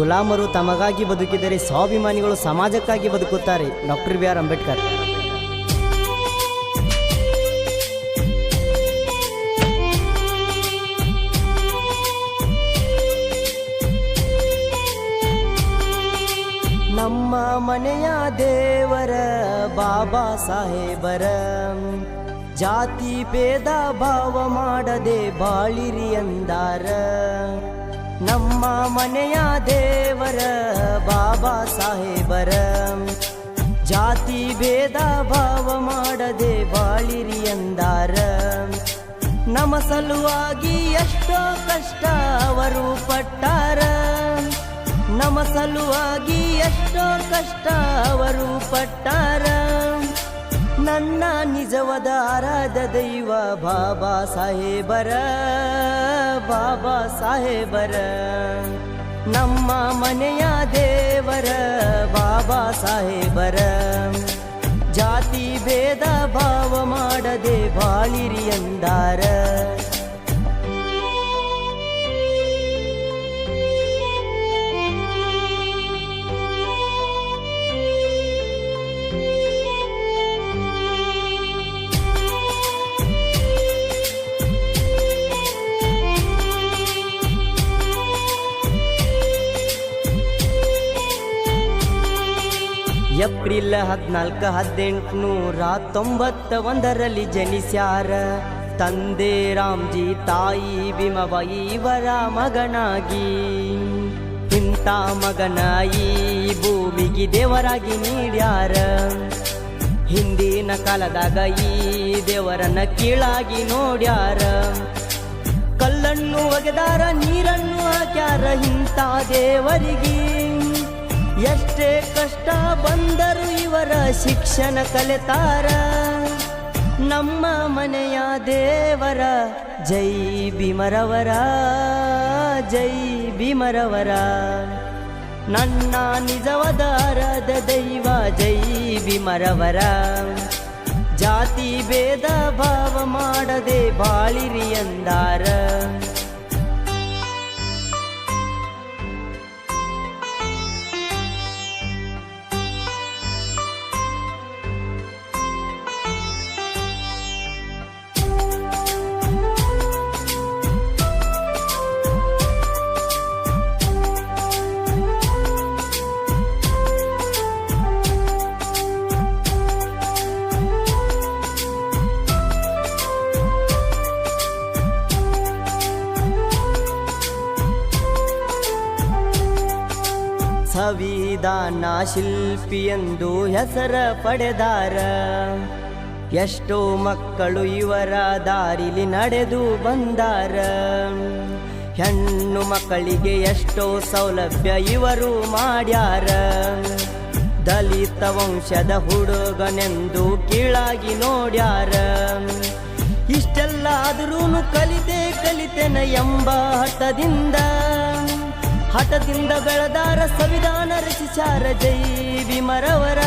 ಗುಲಾಮರು ತಮಗಾಗಿ ಬದುಕಿದರೆ ಸ್ವಾಭಿಮಾನಿಗಳು ಸಮಾಜಕ್ಕಾಗಿ ಬದುಕುತ್ತಾರೆ. Doctor B R Ambedkar. ನಮ್ಮ ಮನೆಯ ದೇವರ ಬಾಬಾ ಸಾಹೇಬರ, ಜಾತಿ, ಭೇದ, ಭಾವ ಮಾಡದೆ ಬಾಳಿರಿ ಅಂದಾರ. ನಮ್ಮ ಮನೆಯ ದೇವರ ಬಾಬಾ ಸಾಹೇಬರ. ಜಾತಿ ಭೇದ ಭಾವ ಮಾಡದೆ ಬಾಳಿರಿ ಎಂದಾರ. ನಮ್ಮ ಸಲುವಾಗಿ ಎಷ್ಟೋ ಕಷ್ಟ ಅವರು ಪಟ್ಟಾರ. ನಮ್ಮ ಸಲುವಾಗಿ ಎಷ್ಟೋ ಕಷ್ಟ ಅವರು ಪಟ್ಟಾರ. ನನ್ನ ನಿಜವಾದ ಆರಾಧ ದೈವ ಬಾಬಾ ಸಾಹೇಬರ ಬಾಬಾ ಸಾಹೇಬರ. ನಮ್ಮ ಮನೆಯ ದೇವರ ಬಾಬಾ ಸಾಹೇಬರ. ಜಾತಿ ಭೇದ ಭಾವ ಮಾಡದೆ ಬಾಳಿರಿ ಎಂದಾರ. ಏಪ್ರಿಲ್ ಹದಿನಾಲ್ಕು ಹದಿನೆಂಟುನೂರ ತೊಂಬತ್ತ ಒಂದರಲ್ಲಿ ಜನಿಸ್ಯಾರ. ತಂದೆ ರಾಮ್ಜಿ, ತಾಯಿ ಭೀಮಬಾಯಿ ಇವರ ಮಗನಾಗಿ. ಇಂಥ ಮಗನ ಈ ಭೂಮಿಗೆ ದೇವರಾಗಿ ನೀಡ್ಯಾರ. ಹಿಂದಿನ ಕಾಲದಾಗ ಈ ದೇವರನ್ನ ಕೀಳಾಗಿ ನೋಡ್ಯಾರ. ಕಲ್ಲನ್ನು ಒಗೆದಾರ, ನೀರನ್ನು ಹಾಕ್ಯಾರ ಇಂಥ ದೇವರಿಗೆ. ಎಷ್ಟೇ ಕಷ್ಟ ಬಂದರು ಇವರ ಶಿಕ್ಷಣ ಕಲಿತಾರ. ನಮ್ಮ ಮನೆಯ ದೇವರ, ಜೈ ಭೀಮರವರ ಜೈ ಭೀಮರವರ. ನನ್ನ ನಿಜವದಾರದ ದೈವ ಜೈ ಭೀಮರವರ. ಜಾತಿ, ಭೇದ, ಭಾವ ಮಾಡದೆ ಬಾಳಿರಿ ಎಂದಾರ. ಸಂವಿಧಾನ ಶಿಲ್ಪಿ ಎಂದು ಹೆಸರ ಪಡೆದಾರ. ಎಷ್ಟೋ ಮಕ್ಕಳು ಇವರ ದಾರಿಲಿ ನಡೆದು ಬಂದಾರ. ಹೆಣ್ಣು ಮಕ್ಕಳಿಗೆ ಎಷ್ಟೋ ಸೌಲಭ್ಯ ಇವರು ಮಾಡ್ಯಾರ. ದಲಿತ ವಂಶದ ಹುಡುಗನೆಂದು ಕೀಳಾಗಿ ನೋಡ್ಯಾರ. ಇಷ್ಟೆಲ್ಲ ಆದ್ರೂ ಕಲಿತೆ ಕಲಿತೆನ ಎಂಬ ಹಠದಿಂದ ಹಠದಿಂದ ಬೆಳೆದಾರ ಸಂವಿಧಾನ ರಚಿಸಾರ ಜೈ ಭೀಮರವರ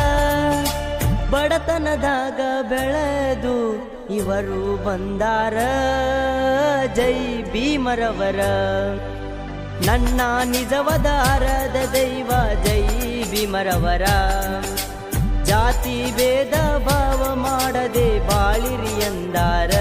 ಬಡತನದಾಗ ಬೆಳೆದು ಇವರು ಬಂದಾರ ಜೈ ಭೀಮರವರ. ನನ್ನ ನಿಜವದಾರದ ದೈವ ಜೈ ಭೀಮರವರ. ಜಾತಿ, ಭೇದ, ಭಾವ ಮಾಡದೆ ಬಾಳಿರಿ ಎಂದಾರ.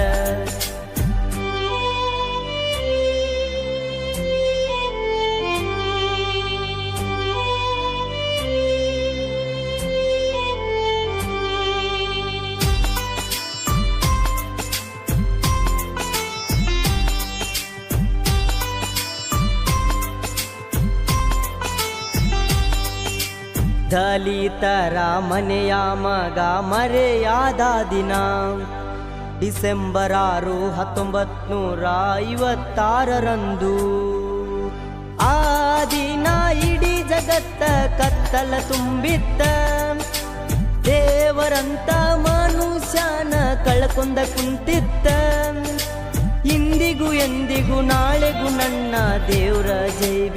ದಲಿತರ ಮನೆಯ ಮಗ ಮರೆಯಾದ ದಿನ. ಡಿಸೆಂಬರ್ ಆರು ಹತ್ತೊಂಬತ್ತು ನೂರ ಐವತ್ತಾರರಂದು ಆ ದಿನ ಇಡೀ ಜಗತ್ತ ಕತ್ತಲ ತುಂಬಿತ್ತ. ದೇವರಂತ ಮನುಷ್ಯನ ಕಳ್ಕೊಂಡ ಕುಂತಿತ್ತ. ಇಂದಿಗೂ ಎಂದಿಗೂ ನಾಳೆಗೂ ನನ್ನ ದೇವರ ಜೈ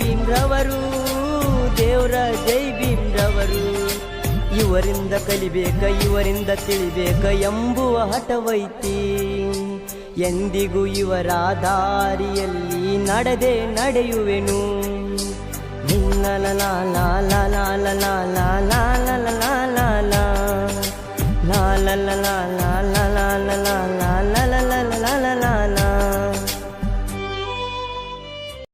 ಇವರಿಂದ ಕಲಿಬೇಕ ಇವರಿಂದ ತಿಳಿಬೇಕ ಎಂಬುವ ಹಠವೈತಿ ಎಂದಿಗೂ ಇವರ ದಾರಿಯಲ್ಲಿ ನಡೆದೆ ನಡೆಯುವೆನು ನಿನ್ನ ಲಾಲ ಲಾಲ ಲಾಲ ಲಾಲ